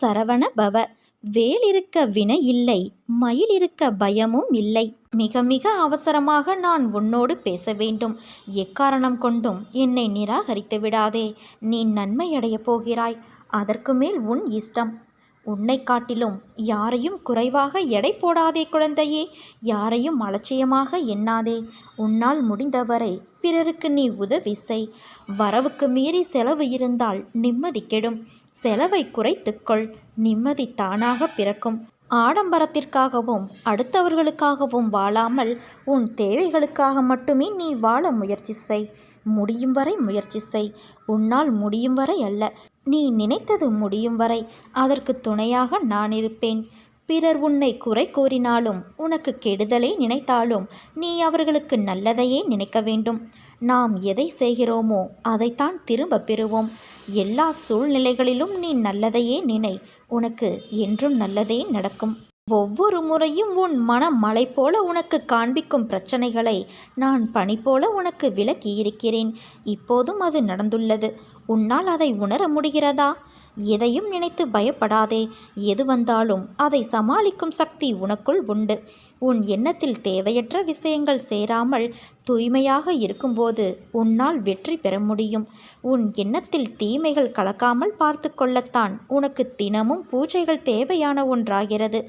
சரவண பவ. வேல் இருக்க வினை இல்லை மயில் இருக்க பயமும் இல்லை. மிக மிக அவசரமாக நான் உன்னோடு பேச வேண்டும். எக்காரணம் கொண்டும் என்னை நிராகரித்து விடாதே. நீ நன்மையடையப் போகிறாய். அதற்கு மேல் உன் இஷ்டம். உன்னை காட்டிலும் யாரையும் குறைவாக எடை போடாதே குழந்தையே யாரையும் அலட்சியமாக எண்ணாதே. உன்னால் முடிந்தவரை பிறருக்கு நீ உதவி செய். வரவுக்கு மீறி செலவு இருந்தால் நிம்மதி கெடும். செலவை குறைத்துக்கொள் நிம்மதி தானாக பிறக்கும். ஆடம்பரத்திற்காகவும் அடுத்தவர்களுக்காகவும் வாழாமல் உன் தேவைகளுக்காக மட்டுமே நீ வாழ முயற்சி செய். முடியும் வரை முயற்சி செய். உன்னால் முடியும் வரை அல்ல. நீ நினைத்தது முடியும் வரை அதற்கு துணையாக நான் இருப்பேன். பிறர் உன்னை குறை கூறினாலும் உனக்கு கெடுதலை நினைத்தாலும் நீ அவர்களுக்கு நல்லதையே நினைக்க வேண்டும். நாம் எதை செய்கிறோமோ அதைத்தான் திரும்ப பெறுவோம். எல்லா சூழ்நிலைகளிலும் நீ நல்லதையே நினை. உனக்கு என்றும் நல்லதே நடக்கும். ஒவ்வொரு முறையும் உன் மனம் மலை போல உனக்கு காண்பிக்கும் பிரச்சனைகளை நான் பனி போல உனக்கு விலக்கி இருக்கிறேன் இப்போதும் அது நடந்துள்ளது. உன்னால் அதை உணர முடிகிறதா? எதையும் நினைத்து பயப்படாதே. எது வந்தாலும் அதை சமாளிக்கும் சக்தி உனக்குள் உண்டு. உன் எண்ணத்தில் தேவையற்ற விஷயங்கள் சேராமல் தூய்மையாக இருக்கும்போது உன்னால் வெற்றி பெற முடியும். உன் எண்ணத்தில் தீமைகள் கலக்காமல் பார்த்து கொள்ளத்தான் உனக்கு தினமும் பூஜைகள் தேவையான ஒன்றாகிறது.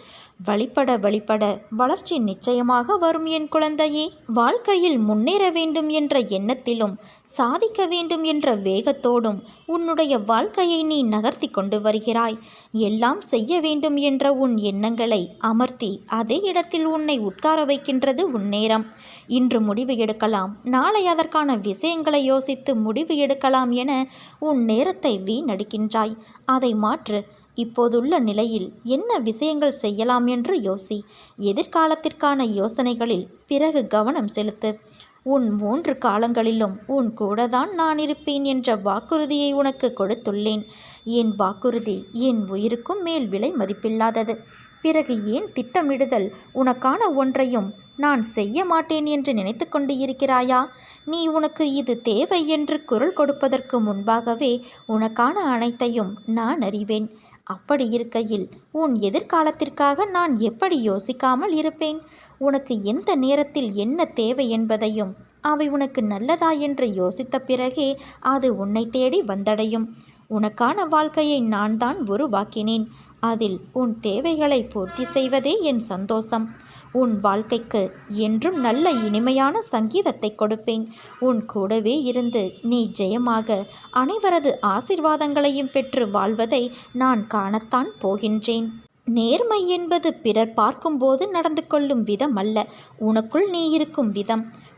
வழிபட வழிபட வளர்ச்சி நிச்சயமாக வரும் என் குழந்தையே. வாழ்க்கையில் முன்னேற வேண்டும் என்ற எண்ணத்திலும் சாதிக்க வேண்டும் என்ற வேகத்தோடும் உன்னுடைய வாழ்க்கையை நீ நகர்த்தி கொண்டு வருகிறாய். எல்லாம் செய்ய வேண்டும் என்ற உன் எண்ணங்களை அமர்த்தி அதே இடத்தில் உன்னை உட்கார வைக்கின்றது உன் நேரம். இன்று முடிவு எடுக்கலாம் நாளை அதற்கான விஷயங்களை யோசித்து முடிவு எடுக்கலாம் என உன் நேரத்தை வீணடிக்கின்றாய். அதை மாற்று இப்போதுள்ள நிலையில் என்ன விஷயங்கள் செய்யலாம் என்று யோசி. எதிர்காலத்திற்கான யோசனைகளில் பிறகு கவனம் செலுத்து. உன் மூன்று காலங்களிலும் உன் கூடதான் நான் இருப்பேன் என்ற வாக்குறுதியை உனக்கு கொடுத்துள்ளேன். என் வாக்குறுதி என் உயிருக்கும் மேல் விலை மதிப்பில்லாதது. பிறகு ஏன் திட்டமிடுதல் உனக்கான ஒன்றையும் நான் செய்ய மாட்டேன் என்று நினைத்து கொண்டு இருக்கிறாயா நீ உனக்கு இது தேவை என்று குரல் கொடுப்பதற்கு முன்பாகவே உனக்கான அனைத்தையும் நான் அறிவேன். அப்படி இருக்கையில் உன் எதிர்காலத்திற்காக நான் எப்படி யோசிக்காமல் இருப்பேன்? உனக்கு எந்த நேரத்தில் என்ன தேவை என்பதையும் அவை உனக்கு நல்லதா என்று யோசித்த பிறகே அது உன்னை தேடி வந்தடையும். உனக்கான வாழ்க்கையை நான் தான் உருவாக்கினேன். அதில் உன் தேவைகளை பூர்த்தி செய்வதே என் சந்தோஷம். உன் வாழ்க்கைக்கு என்றும் நல்ல இனிமையான சங்கீதத்தை கொடுப்பேன். உன் கூடவே இருந்து நீ ஜெயமாக அனைவரது ஆசிர்வாதங்களையும் பெற்று வாழ்வதை நான் காணத்தான் போகின்றேன். நேர்மை என்பது பிறர் பார்க்கும்போது நடந்து கொள்ளும் விதம் அல்ல உனக்குள் நீ இருக்கும் விதம்.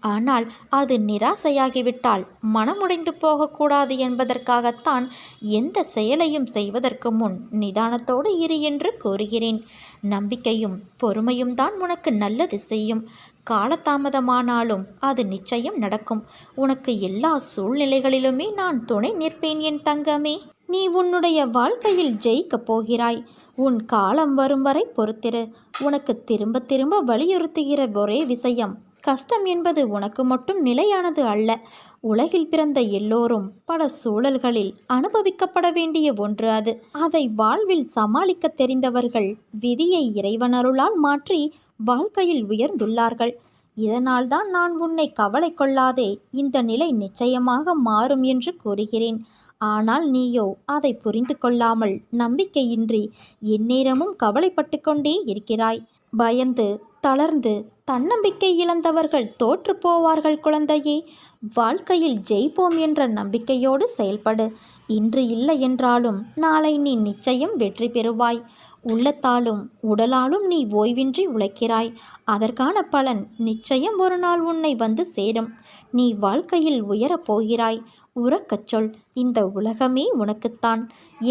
ஆனால் அது நிராசையாகிவிட்டால் மனமுடைந்து போகக்கூடாது என்பதற்காகத்தான் எந்த செயலையும் செய்வதற்கு முன் நிதானத்தோடு இரு என்று கூறுகிறேன். நம்பிக்கையும் பொறுமையும் தான் உனக்கு நல்லது செய்யும். காலதாமதமானாலும் அது நிச்சயம் நடக்கும். உனக்கு எல்லா சூழ்நிலைகளிலுமே நான் துணை நிற்பேன் என் தங்கமே. நீ உன்னுடைய வாழ்க்கையில் ஜெயிக்கப் போகிறாய். உன் காலம் வரும் வரை பொறுத்திரு. உனக்கு திரும்ப திரும்ப வலியுறுத்துகிற ஒரே விஷயம் கஷ்டம் என்பது உனக்கு மட்டும் நிலையானது அல்ல. உலகில் பிறந்த எல்லோரும் பல சூழல்களில் அனுபவிக்கப்பட வேண்டிய ஒன்று அது. அதை வாழ்வில் சமாளிக்க தெரிந்தவர்கள் விதியை இறைவனருளால் மாற்றி வாழ்க்கையில் உயர்ந்துள்ளார்கள். இதனால்தான் நான் உன்னை கவலை கொள்ளாதே இந்த நிலை நிச்சயமாக மாறும் என்று கூறுகிறேன். ஆனால் நீயோ அதை புரிந்து கொள்ளாமல் நம்பிக்கையின்றி எந்நேரமும் கவலைப்பட்டு கொண்டே இருக்கிறாய். பயந்து தளர்ந்து தன்னம்பிக்கை இழந்தவர்கள் தோற்று போவார்கள் குழந்தையே. வாழ்க்கையில் ஜெயிப்போம் என்ற நம்பிக்கையோடு செயல்படு. இன்று இல்லை என்றாலும் நாளை நீ நிச்சயம் வெற்றி பெறுவாய். உள்ளத்தாலும் உடலாலும் நீ ஓய்வின்றி உழைக்கிறாய். அதற்கான பலன் நிச்சயம் ஒரு நாள் உன்னை வந்து சேரும். நீ வாழ்க்கையில் உயரப் போகிறாய். உறக்கச் சொல். இந்த உலகமே உனக்குத்தான்.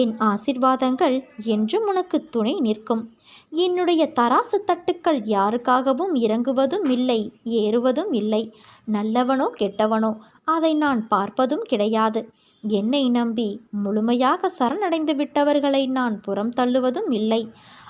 என் ஆசிர்வாதங்கள் என்றும் உனக்கு துணை நிற்கும். என்னுடைய தராசு தட்டுக்கள் யாருக்காகவும் இறங்குவதும் இல்லை ஏறுவதும் இல்லை. நல்லவனோ கெட்டவனோ அதை நான் பார்ப்பதும் கிடையாது. என்னை நம்பி முழுமையாக சரணடைந்து விட்டவர்களை நான் புறம் தள்ளுவதும் இல்லை.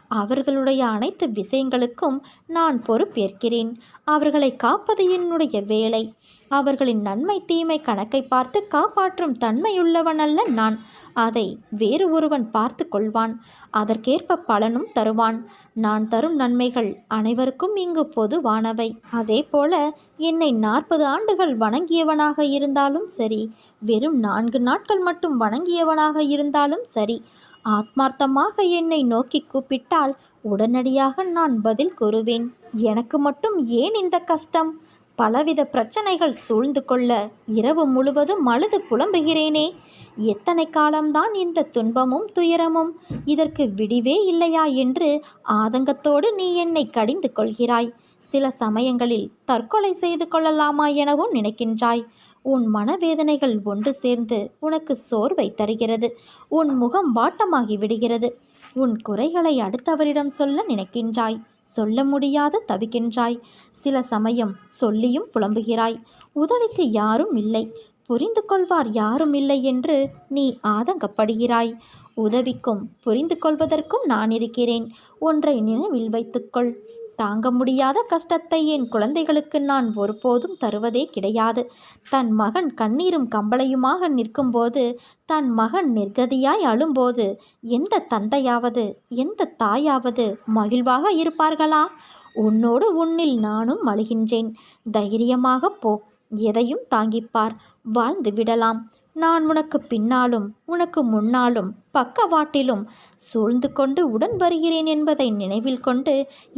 அவர்களுடைய அனைத்து விஷயங்களுக்கும் நான் பொறுப்பேற்கிறேன். அவர்களை காப்பது என்னுடைய வேலை. அவர்களின் நன்மை தீமை கணக்கை பார்த்து காப்பாற்றும் தன்மையுள்ளவன் அல்ல நான். அதை வேறு ஒருவன் பார்த்து கொள்வான். அதற்கேற்ப பலனும் தருவான். நான் தரும் நன்மைகள் அனைவருக்கும் இங்கு பொதுவானவை. அதே போல என்னை நாற்பது ஆண்டுகள் வணங்கியவனாக இருந்தாலும் சரி வெறும் நான்கு நாட்கள் மட்டும் வணங்கியவனாக இருந்தாலும் சரி ஆத்மார்த்தமாக என்னை நோக்கி கூப்பிட்டால் உடனடியாக நான் பதில் கூறுவேன். எனக்கு மட்டும் ஏன் இந்த கஷ்டம்? பலவித பிரச்சனைகள் சூழ்ந்து கொள்ள இரவு முழுவதும் அழுது புலம்புகிறேனே. எத்தனை காலம்தான் இந்த துன்பமும் துயரமும் இதற்கு விடிவே இல்லையா என்று ஆதங்கத்தோடு நீ என்னை கடிந்து கொள்கிறாய். சில சமயங்களில் தற்கொலை செய்து கொள்ளலாமா எனவும் நினைக்கின்றாய். உன் மனவேதனைகள் ஒன்று சேர்ந்து உனக்கு சோர்வை தருகிறது. உன் முகம் வாட்டமாகி விடுகிறது. உன் குறைகளை அடுத்தவரிடம் சொல்ல நினைக்கின்றாய். சொல்ல முடியாத தவிக்கின்றாய். சில சமயம் சொல்லியும் புலம்புகிறாய். உதவிக்கு யாரும் இல்லை. புரிந்து கொள்வார் யாரும் இல்லை என்று நீ ஆதங்கப்படுகிறாய். உதவிக்கும் புரிந்து கொள்வதற்கும் நான் இருக்கிறேன். ஒன்றை நினைவில் வைத்துக்கொள். தாங்க முடியாத கஷ்டத்தை என் குழந்தைகளுக்கு நான் ஒருபோதும் தருவதே கிடையாது. தன் மகன் கண்ணீரும் கம்பளையுமாக நிற்கும்போது தன் மகன் நிர்கதியாய் அழும்போது எந்த தந்தையாவது எந்த தாயாவது மகிழ்வாக இருப்பார்களா? உன்னோடு உன்னில் நானும் அழுகின்றேன். தைரியமாக போ எதையும் தாங்கிப்பார். வாழ்ந்து விடலாம். நான் உனக்கு பின்னாலும் உனக்கு முன்னாலும் பக்கவாட்டிலும் சூழ்ந்து கொண்டு உடன் வருகிறேன் என்பதை நினைவில் கொண்டு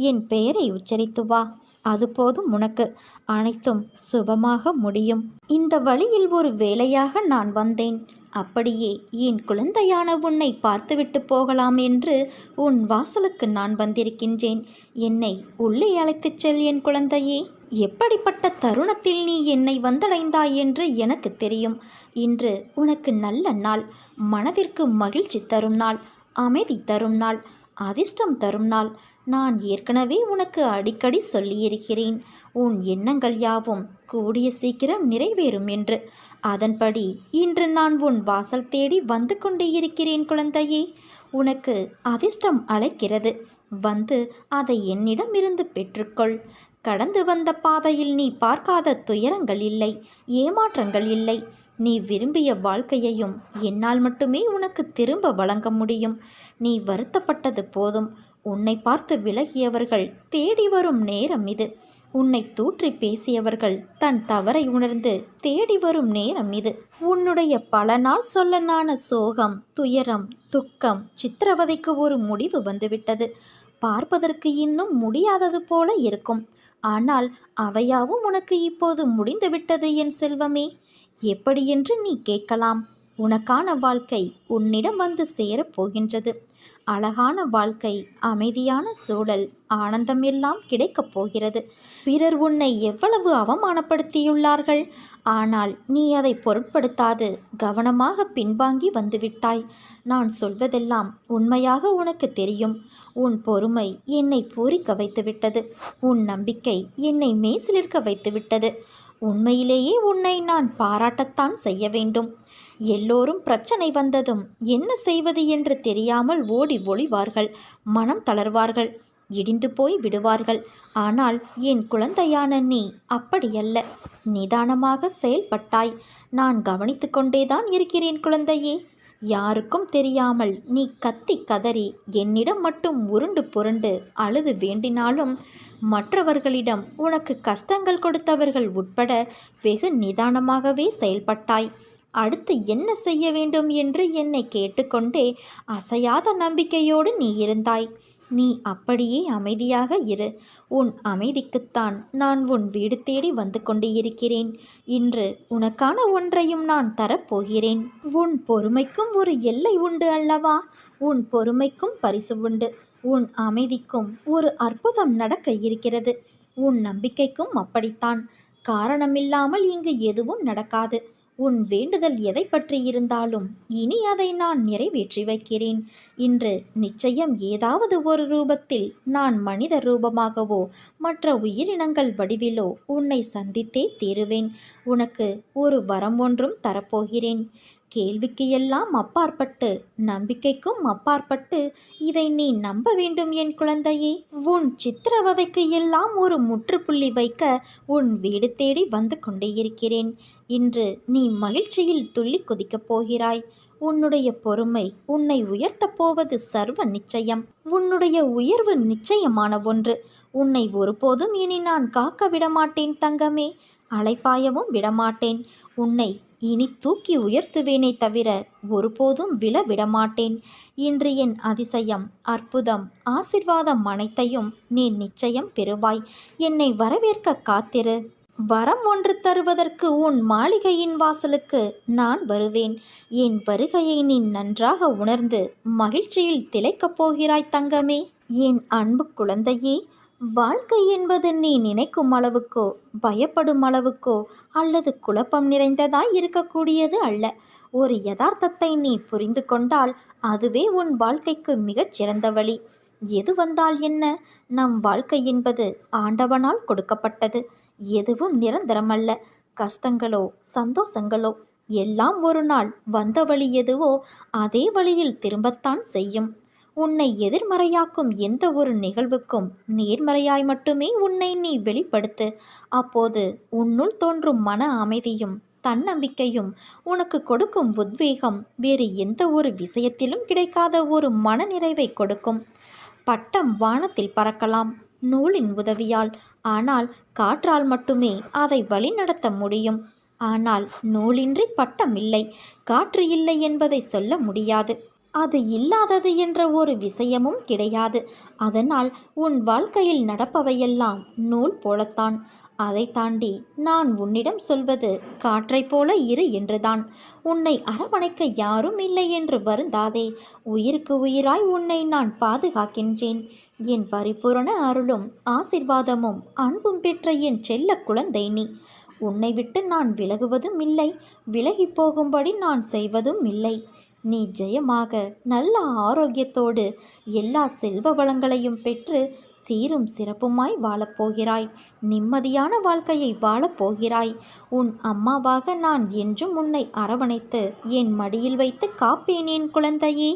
என் பெயரை உச்சரித்து வா. அது போதும் உனக்கு. அனைத்தும் சுபமாக முடியும். இந்த வழியில் ஒரு வேலையாக நான் வந்தேன். அப்படியே என் குழந்தையான உன்னை பார்த்துவிட்டு போகலாம் என்று உன் வாசலுக்கு நான் வந்திருக்கின்றேன். என்னை உள்ளே அழைத்துச் செல் என் குழந்தையே. எப்படிப்பட்ட தருணத்தில் நீ என்னை வந்தடைந்தாய் என்று எனக்கு தெரியும். இன்று உனக்கு நல்ல நாள். மனதிற்கு மகிழ்ச்சி தரும் நாள். அமைதி தரும் நாள். அதிர்ஷ்டம் தரும் நாள். நான் ஏற்கனவே உனக்கு அடிக்கடி சொல்லியிருக்கிறேன். உன் எண்ணங்கள் யாவும் கூடிய சீக்கிரம் நிறைவேறும் என்று. அதன்படி இன்று நான் உன் வாசல் தேடி வந்து கொண்டே இருக்கிறேன் குழந்தையே. உனக்கு அதிர்ஷ்டம் அழைக்கிறது வந்து அதை என்னிடம் இருந்து பெற்றுக்கொள். கடந்து வந்த பாதையில் நீ பார்க்காத துயரங்கள் இல்லை ஏமாற்றங்கள் இல்லை. நீ விரும்பிய வாழ்க்கையையும் என்னால் மட்டுமே உனக்கு திரும்ப வழங்க முடியும். நீ வருத்தப்பட்டது போதும். உன்னை பார்த்து விலகியவர்கள் தேடி வரும் நேரம் இது. உன்னை தூற்றி பேசியவர்கள் தன் தவறை உணர்ந்து தேடி வரும் நேரம் இது. உன்னுடைய பல நாள் சொல்லனான சோகம் துயரம் துக்கம் சித்திரவதைக்கு ஒரு முடிவு வந்துவிட்டது. பார்ப்பதற்கு இன்னும் முடியாதது போல இருக்கும். ஆனால் அவையாவும் உனக்கு இப்போது முடிந்துவிட்டது என் செல்வமே. எப்படி என்று நீ கேட்கலாம். உனக்கான வாழ்க்கை உன்னிடம் வந்து சேரப் போகின்றது. அழகான வாழ்க்கை அமைதியான சூழல் ஆனந்தம் எல்லாம் கிடைக்கப் போகிறது. பிறர் உன்னை எவ்வளவு அவமானப்படுத்தியுள்ளார்கள். ஆனால் நீ அதை பொருட்படுத்தாது கவனமாக பின்வாங்கி வந்துவிட்டாய். நான் சொல்வதெல்லாம் உண்மையாக உனக்கு தெரியும். உன் பொறுமை என்னை பூரிக்க வைத்துவிட்டது. உன் நம்பிக்கை என்னை மேசிலிருக்க வைத்துவிட்டது. உண்மையிலேயே உன்னை நான் பாராட்டத்தான் செய்ய வேண்டும். எல்லோரும் பிரச்சனை வந்ததும் என்ன செய்வது என்று தெரியாமல் ஓடி ஒளிவார்கள். மனம் தளர்வார்கள். இடிந்து போய் விடுவார்கள். ஆனால் என் குழந்தையான நீ அப்படியல்ல. நிதானமாக செயல்பட்டாய். நான் கவனித்து கொண்டேதான் இருக்கிறேன் குழந்தையே. யாருக்கும் தெரியாமல் நீ கத்தி கதறி என்னிடம் மட்டும் உருண்டு புரண்டு அழுது வேண்டினாலும் மற்றவர்களிடம் உனக்கு கஷ்டங்கள் கொடுத்தவர்கள் உட்பட வெகு நிதானமாகவே செயல்பட்டாய். அடுத்து என்ன செய்ய வேண்டும் என்று என்னை கேட்டுக்கொண்டே அசையாத நம்பிக்கையோடு நீ இருந்தாய். நீ அப்படியே அமைதியாக இரு. உன் அமைதிக்குத்தான் நான் உன் வீடு தேடி வந்து கொண்டு இருக்கிறேன் இன்று உனக்கான ஒன்றையும் நான் தரப்போகிறேன். உன் பொறுமைக்கும் ஒரு எல்லை உண்டு அல்லவா? உன் பொறுமைக்கும் பரிசு உண்டு. உன் அமைதிக்கும் ஒரு அற்புதம் நடக்க இருக்கிறது. உன் நம்பிக்கைக்கும் அப்படித்தான். காரணமில்லாமல் இங்கு எதுவும் நடக்காது. உன் வேண்டுதல் எதை பற்றி இருந்தாலும் இனி அதை நான் நிறைவேற்றி வைக்கிறேன். இன்று நிச்சயம் ஏதாவது ஒரு ரூபத்தில் நான் மனித ரூபமாகவோ மற்ற உயிரினங்கள் வடிவிலோ உன்னை சந்தித்தே தீருவேன். உனக்கு ஒரு வரம் ஒன்றும் தரப்போகிறேன். கேள்விக்கு எல்லாம் அப்பாற்பட்டு நம்பிக்கைக்கும் அப்பாற்பட்டு இதை நீ நம்ப வேண்டும் என் குழந்தையே. உன் சித்திரவதைக்கு எல்லாம் ஒரு முற்றுப்புள்ளி வைக்க உன் வீடு தேடி வந்து கொண்டே இருக்கிறேன். இன்று நீ மகிழ்ச்சியில் துள்ளி குதிக்கப் போகிறாய். உன்னுடைய பொறுமை உன்னை உயர்த்தப் போவது சர்வ நிச்சயம். உன்னுடைய உயர்வு நிச்சயமான ஒன்று. உன்னை ஒருபோதும் இனி நான் காக்க விடமாட்டேன் தங்கமே. அலைப்பாயவும் விடமாட்டேன். உன்னை இனி தூக்கி உயர்த்துவேனே தவிர ஒருபோதும் விழ விடமாட்டேன் இன்று என் அதிசயம் அற்புதம் ஆசிர்வாதம் அனைத்தையும் நீ நிச்சயம் பெறுவாய். என்னை வரவேற்க காத்திரு. வரம் ஒன்று தருவதற்கு உன் மாளிகையின் வாசலுக்கு நான் வருவேன். என் வருகையை நீ நன்றாக உணர்ந்து மகிழ்ச்சியில் திளைக்கப் போகிறாய் தங்கமே. என் அன்பு குழந்தையே வாழ்க்கை என்பது நீ நினைக்கும் அளவுக்கோ பயப்படும் அளவுக்கோ அல்லது குழப்பம் நிறைந்ததாய் இருக்கக்கூடியது அல்ல. ஒரு யதார்த்தத்தை நீ புரிந்து கொண்டால் அதுவே உன் வாழ்க்கைக்கு மிகச் சிறந்த வழி. எது வந்தால் என்ன? நம் வாழ்க்கை என்பது ஆண்டவனால் கொடுக்கப்பட்டது. எதுவும் நிரந்தரமல்ல. கஷ்டங்களோ சந்தோஷங்களோ எல்லாம் ஒரு நாள் வந்த வழி எதுவோ அதே வழியில் திரும்பத்தான் செய்யும். உன்னை எதிர்மறையாக்கும் எந்த ஒரு நிகழ்வுக்கும் நேர்மறையாய் மட்டுமே உன்னை நீ வெளிப்படுத்து. அப்போது உன்னுள் தோன்றும் மன அமைதியும் தன்னம்பிக்கையும் உனக்கு கொடுக்கும் உத்வேகம் வேறு எந்த ஒரு விஷயத்திலும் கிடைக்காத ஒரு மனநிறைவை கொடுக்கும். பட்டம் வானத்தில் பறக்கலாம் நூலின் உதவியால். ஆனால் காற்றால் மட்டுமே அதை வழிநடத்த முடியும். ஆனால் நூலின்றி பட்டம் இல்லை காற்று இல்லை என்பதை சொல்ல முடியாது. அது இல்லாதது என்ற ஒரு விஷயமும் கிடையாது. அதனால் உன் வாழ்க்கையில் நடப்பவையெல்லாம் நூல் போலத்தான். அதை தாண்டி நான் உன்னிடம் சொல்வது காற்றைப் போல இரு என்றுதான். உன்னை அரவணைக்க யாரும் இல்லை என்று வருந்தாதே. உயிருக்கு உயிராய் உன்னை நான் பாதுகாக்கின்றேன். என் பரிபூரண அருளும் ஆசிர்வாதமும் அன்பும் பெற்ற என் செல்ல குழந்தை நீ. உன்னை விட்டு நான் விலகுவதும் இல்லை. விலகி போகும்படி நான் செய்வதும் இல்லை. நீ ஜெயமாக நல்ல ஆரோக்கியத்தோடு எல்லா செல்வ வளங்களையும் பெற்று சீரும் சிறப்புமாய் வாழப்போகிறாய் நிம்மதியான வாழ்க்கையை வாழப்போகிறாய் உன் அம்மாவாக நான் என்றும் உன்னை அரவணைத்து என் மடியில் வைத்து காப்பேன் என் குழந்தையே.